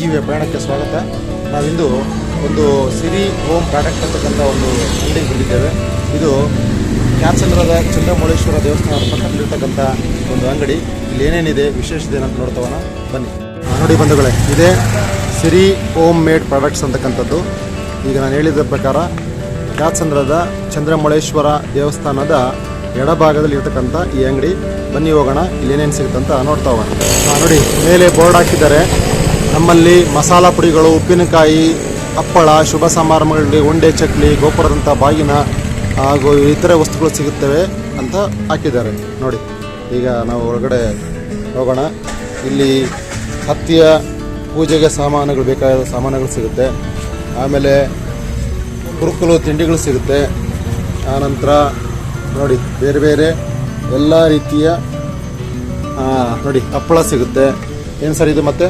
ಜೀವಿಯ ಪ್ರಯಾಣಕ್ಕೆ ಸ್ವಾಗತ. ನಾವಿಂದು ಒಂದು ಸಿರಿ ಹೋಮ್ ಪ್ರಾಡಕ್ಟ್ ಅಂತಕ್ಕಂಥ ಒಂದು ಅಂಗಡಿಗೆ ಬಂದಿದ್ದೇವೆ. ಇದು ಕ್ಯಾಚಂದ್ರದ ಚಂದ್ರಮೌಳೇಶ್ವರ ದೇವಸ್ಥಾನದ ಪಕ್ಕದಲ್ಲಿರ್ತಕ್ಕಂಥ ಒಂದು ಅಂಗಡಿ. ಇಲ್ಲಿ ಏನೇನಿದೆ ವಿಶೇಷತೆ ಏನಂತ ನೋಡ್ತವನ. ಬನ್ನಿ. ನೋಡಿ ಬಂಧುಗಳೇ, ಇದೇ ಸಿರಿ ಹೋಮ್ ಮೇಡ್ ಪ್ರಾಡಕ್ಟ್ಸ್ ಅಂತಕ್ಕಂಥದ್ದು. ಈಗ ನಾನು ಹೇಳಿದ ಪ್ರಕಾರ ಕ್ಯಾತ್ಸಂದ್ರದ ಚಂದ್ರಮೌಳೇಶ್ವರ ದೇವಸ್ಥಾನದ ಎಡಭಾಗದಲ್ಲಿ ಇರ್ತಕ್ಕಂಥ ಈ ಅಂಗಡಿ. ಬನ್ನಿ ಹೋಗೋಣ, ಇಲ್ಲಿ ಏನೇನು ಸಿಗುತ್ತಂತ ನೋಡ್ತಾ ಹೋಗೋಣ ನೋಡಿ, ಮೇಲೆ ಬೋರ್ಡ್ ಹಾಕಿದ್ದಾರೆ. ನಮ್ಮಲ್ಲಿ ಮಸಾಲ ಪುಡಿಗಳು, ಉಪ್ಪಿನಕಾಯಿ, ಹಪ್ಪಳ, ಶುಭ ಸಮಾರಂಭಗಳಲ್ಲಿ ಉಂಡೆ, ಚಕ್ಲಿ, ಗೋಪುರದಂಥ ಬಾಗಿನ ಹಾಗೂ ಇತರೆ ವಸ್ತುಗಳು ಸಿಗುತ್ತವೆ ಅಂತ ಹಾಕಿದ್ದಾರೆ. ನೋಡಿ, ಈಗ ನಾವು ಒಳಗಡೆ ಹೋಗೋಣ. ಇಲ್ಲಿ ಹತ್ತಿಯ ಪೂಜೆಗೆ ಸಾಮಾನುಗಳು, ಬೇಕಾದ ಸಾಮಾನುಗಳು ಸಿಗುತ್ತೆ. ಆಮೇಲೆ ಕುರುಕುಲು ತಿಂಡಿಗಳು ಸಿಗುತ್ತೆ. ಆನಂತರ ನೋಡಿ, ಬೇರೆ ಬೇರೆ ಎಲ್ಲ ರೀತಿಯ ನೋಡಿ, ಹಪ್ಪಳ ಸಿಗುತ್ತೆ. ಏನು ಸರ್ ಇದು ಮತ್ತೆ?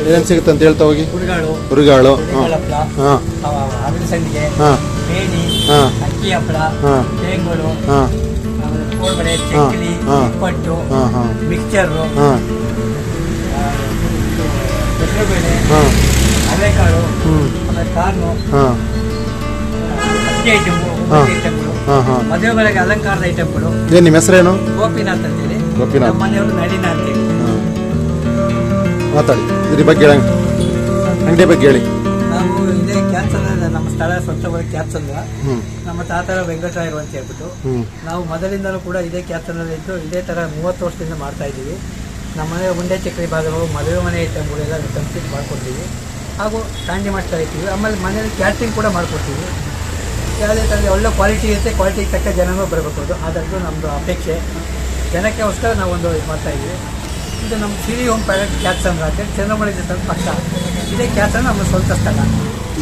ಏನೇನು ಸಿಗುತ್ತೆ ಅಂತ ಹೇಳ್ತಾ ಹೋಗಿ? ಹುರುಗಾಳು ಹಾಂ. ಹುಡುಗಾಳ ಹಪ್ಪಳ ಹಾಂ. ಅವಿನ ಸಂಡಿಗೆ ಹಾಂ. ಬೇಣಿ ಹಾಂ. ಅಕ್ಕಿ ಹಪ್ಪಳ ಹಾಂ. ತೇಂಗಳು ಹಾಂ. ಆಮೇಲೆ ಕೋಳ್ಬಳೆ ಚಕ್ಕಲಿ ಹಾ. ಉಪ್ಪಟ್ಟು ಹಾಂ ಹಾಂ. ಮಿಕ್ಚರು ಹಾಂ. ಹೆಸರುಬೇಳೆ ಹಾಂ. ಅವರೆಕಾಳು ಹ್ಞೂ ಆಮೇಲೆ ಕಾರ್ನು ಹಾಂ. ಅಕ್ಕಿ ಐಟಮು ಹಾ. ಐಟಮ್ಗಳು ಹಾಂ ಹಾಂ. ಮದುವೆಗಳಿಗೆ ಅಲಂಕಾರದ ಐಟಮ್ಗಳು ಏನು ನಿಮ್ಮ ಹೆಸರೇನು? ಗೋಪಿನಾಥ್ ಅಂತೇಳಿ. ಗೋಪಿನಾಥ್. ಮನೆಯವರು ನಳಿನ ಅಂತೇಳಿ. ಮಾತಾಡಿ. ಇದ್ರ ಬಗ್ಗೆ ಹೇಳಿ ಅಂಗಡಿ ಬಗ್ಗೆ ಹೇಳಿ. ನಾವು ಇದೇ ಕ್ಯಾನ್ಸರ್ ನಮ್ಮ ಸ್ಥಳ ಸ್ವಂತ ಕ್ಯಾನ್ಸಲ್ ನಮ್ಮ ತಾತರ ವೆಂಕಟರಾಯರು ಅಂತ ಹೇಳ್ಬಿಟ್ಟು ನಾವು ಮೊದಲಿಂದಲೂ ಕೂಡ ಇದೇ ಕ್ಯಾನ್ಸಲ್ ಇದ್ದು ಇದೇ ತರ ಮೂವತ್ತು ವರ್ಷದಿಂದ ಮಾಡ್ತಾ ಇದ್ದೀವಿ. ನಮ್ಮ ಮನೆ ಉಂಡೆ ಚಕ್ರಿ ಭಾಗಗಳು ಮದುವೆ ಮನೆ ಐಟಮ್ಗಳೆಲ್ಲ ಕಂಪ್ಲೀಟ್ ಮಾಡ್ಕೊಡ್ತೀವಿ. ಹಾಗೂ ಕ್ಯಾಂಡಿ ಮಾಡ್ತಾ ಇರ್ತೀವಿ. ಆಮೇಲೆ ಮನೇಲಿ ಕ್ಯಾಟ್ರಿಂಗ್ ಕೂಡ ಮಾಡ್ಕೊಡ್ತೀವಿ. ಯಾವುದೇ ಥರದ ಒಳ್ಳೆ ಕ್ವಾಲಿಟಿ ಇರುತ್ತೆ ಕ್ವಾಲಿಟಿಗೆ ತಕ್ಕ ಜನನೂ ಬರಬೇಕು ಅದು. ಅದರದ್ದು ನಮ್ಮದು ಅಪೇಕ್ಷೆ. ಜನಕ್ಕೋಸ್ಕರ ನಾವೊಂದು ಇದು ಮಾಡ್ತಾ ಇದ್ದೀವಿ. ಇದು ನಮ್ಮ ಸಿರಿ ಹೋಮ್ ಪ್ಯಾಲೆಟ್ ಕ್ಯಾಚ್ ಅಂದ್ರೆ ಅಂತೇಳಿ ಚಂದ್ರಮಳಿ ಜೊತೆ ಪಕ್ಕ. ಇದೇ ಅಂದ್ರೆ ನಮ್ಮ ಸ್ವಂತ ಸ್ಥಳ.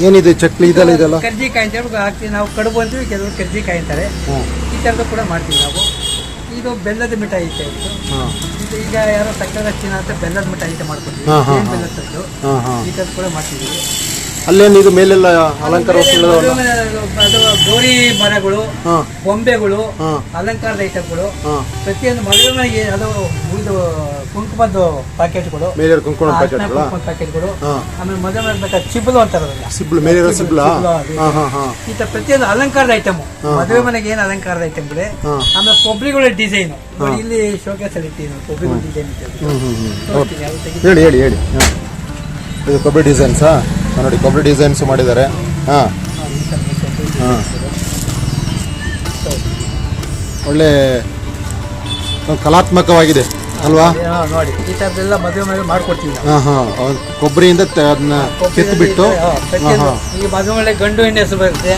ಏನಿದೆ ಚಕ್ಲಿ ಇದೆಲ್ಲ ಇದೆಲ್ಲ? ಕರ್ಜಿಕಾಯಿ ಅಂತ ಹೇಳ್ಬಿಟ್ಟು ಹಾಕ್ತೀವಿ. ನಾವು ಕಡುಬು ಅಂತೀವಿ ಕೆಲವರು ಕರ್ಜಿಕಾಯಿ ಅಂತಾರೆ. ಈ ಥರದ್ದು ಕೂಡ ಮಾಡ್ತೀವಿ ನಾವು. ಇದು ಬೆಲ್ಲದ ಮಿಠಾಯಿ ಐತೆ ಇದು. ಈಗ ಯಾರೋ ಸಕ್ಕರೆ ಚಿನ್ನ ಅಂತ ಬೆಲ್ಲದ ಮಿಠಾಯಿ ಐತೆ ಮಾಡ್ಕೊತೀವಿ. ಬೆಲ್ಲದ ಈ ಥರದ್ದು ಕೂಡ ಮಾಡ್ತಿದ್ದೀವಿ ಅಲ್ಲೇನು ಇದು ಮೇಲೆಲ್ಲ ಅಲಂಕಾರ ವಸ್ತುಗಳು ಅದು ಗೌರಿ ಮರಗಳು ಬೊಂಬೆಗಳು ಅಲಂಕಾರದ ಐಟಮ್ಗಳು ಪ್ರತಿಯೊಂದು ಮದುವೆ ಮನೆಗೆ ಅದು ಇದು ಕುಂಕುಮದ ಪ್ಯಾಕೆಟ್ಗಳು ಮೇಲೆ ಕುಂಕುಮ ಪ್ಯಾಕೆಟ್ಗಳ ಕುಂಕುಮದ ಪ್ಯಾಕೆಟ್ಗಳು ಆಮೇಲೆ ಮದುವೆ ಮಾಡಬೇಕಾದ ಚಿಬ್ಲು ಅಂತಾರಲ್ಲ ಸಿಬ್ಲು ಮೇಲೆ ಸಿಬ್ಲಾ ಈ ತರ ಪ್ರತಿಯೊಂದು ಅಲಂಕಾರದ ಐಟಮ್ ಮದುವೆ ಮನೆಗೆ ಏನು ಅಲಂಕಾರದ ಐಟಮ್ಗಳೇ ಬಿಡಿ ಆಮೇಲೆ ಕೊಬ್ಬರಿಗಳ ಡಿಸೈನ್ ಇಲ್ಲಿ ಶೋಕೇಸ್ ಅಲ್ಲಿ ಇಟ್ಟಿದ್ದೀನಿ. ಕೊಬ್ಬರಿಗಳ ಡಿಸೈನ್ ಹೇಳಿ ಹೇಳಿ ಹೇಳಿ. ಇದು ಕೊಬ್ಬರಿ ಡಿಸೈನ್ಸಾ ನೋಡಿ ಕೊಬ್ಬರಿ ಡಿಸೈನ್ಸ್ ಮಾಡಿದ್ದಾರೆ. ಹಾಂ. ಹಾ, ಒಳ್ಳೆ ಕಲಾತ್ಮಕವಾಗಿದೆ ಅಲ್ವಾ? ಹಾ, ನೋಡಿ ಈ ತರದೆಲ್ಲ ಮದುವೆ ಮೇಲೆ ಮಾಡ್ಕೊಡ್ತೀವಿ ಹಾಂ ಹಾಂ. ಕೊಬ್ಬರಿಯಿಂದ ಅದನ್ನ ಕೆತ್ತಬಿಟ್ಟು. ಈ ಮದುವೆ ಮನೆ ಗಂಡು ಹೆಣ್ಣು ಹೆಸರು ಬರುತ್ತೆ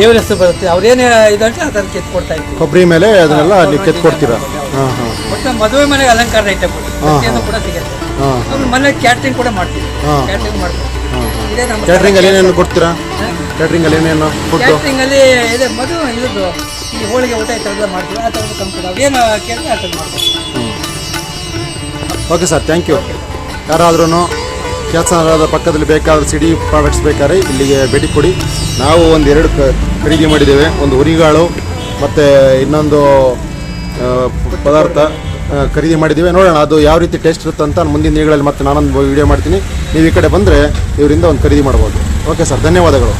ದೇವ್ರ ಹೆಸರು ಬರುತ್ತೆ ಅವ್ರೇನು ಇದಂತೆ ಅದನ್ನು ಕೆತ್ತು ಕೊಡ್ತಾ ಇದ್ದೀವಿ ಕೊಬ್ಬರಿ ಮೇಲೆ ಅದನ್ನೆಲ್ಲ ನೀವು ಕೆತ್ಕೊಡ್ತೀರಾ? ಹಾಂ ಹಾಂ. ಒಟ್ಟು ಮದುವೆ ಮನೆಗೆ ಅಲಂಕಾರದ ಐಟಮ್ ಪ್ರತಿಯೊಂದು ಕೂಡ ಸಿಗುತ್ತೆ. ಆಮೇಲೆ ಮನೆ ಕ್ಯಾಟ್ರಿಂಗ್ ಕೂಡ ಮಾಡ್ತೀವಿ. ಕ್ಯಾಟ್ರಿಂಗ್ ಮಾಡ್ತೀವಿ. ಇದೇ ಅಲ್ಲಿ ಕ್ಯಾಟ್ರಿಂಗಲ್ಲಿ ಏನೇನು ಕೊಡ್ತೀರಾ? ಕ್ಯಾಟ್ರಿಂಗಲ್ಲಿ ಏನೇನು ಕೊಡ್ತೀರಾ ಕ್ಯಾಟ್ರಿಂಗ್ ಅಲ್ಲಿ ಇದೆ ಮದುವೆ ಇದ್ದು ಈ ಹೋಳಿಗೆ ಊಟ ಈ ಥರದ್ದು ಮಾಡ್ತೀವಿ. ಆ ಥರದ್ದು ಕಂಪ್ಲೀಟ್ ಏನು ಕೇಳಿದ್ರೆ ಆ ಥರದ್ದು ಮಾಡ್ತೀವಿ. ಓಕೆ ಸರ್ ಥ್ಯಾಂಕ್ ಯು ಯಾರಾದ್ರೂ ಕೆಲಸದ ಪಕ್ಕದಲ್ಲಿ ಬೇಕಾದ ಸಿಡಿ ಪ್ರಾಡಕ್ಟ್ಸ್ ಬೇಕಾದ್ರೆ ಇಲ್ಲಿಗೆ ಭೇಟಿ ಕೊಡಿ. ನಾವು ಒಂದು ಎರಡು ಖರೀದಿ ಮಾಡಿದ್ದೇವೆ. ಒಂದು ಹುರಿಗಾಳು ಮತ್ತು ಇನ್ನೊಂದು ಪದಾರ್ಥ. ಖರೀದಿ ಮಾಡಿದ್ದೀವಿ. ನೋಡೋಣ, ಅದು ಯಾವ ರೀತಿ ಟೇಸ್ಟ್ ಇರುತ್ತೆ ಅಂತ ಮುಂದಿನ ದಿನಗಳಲ್ಲಿ ಮತ್ತೆ ನಾನೊಂದು ವಿಡಿಯೋ ಮಾಡ್ತೀನಿ. ನೀವು ಈ ಕಡೆ ಬಂದರೆ ಇವರಿಂದ ಒಂದು ಖರೀದಿ ಮಾಡ್ಬೋದು. ಓಕೆ ಸರ್ ಧನ್ಯವಾದಗಳು.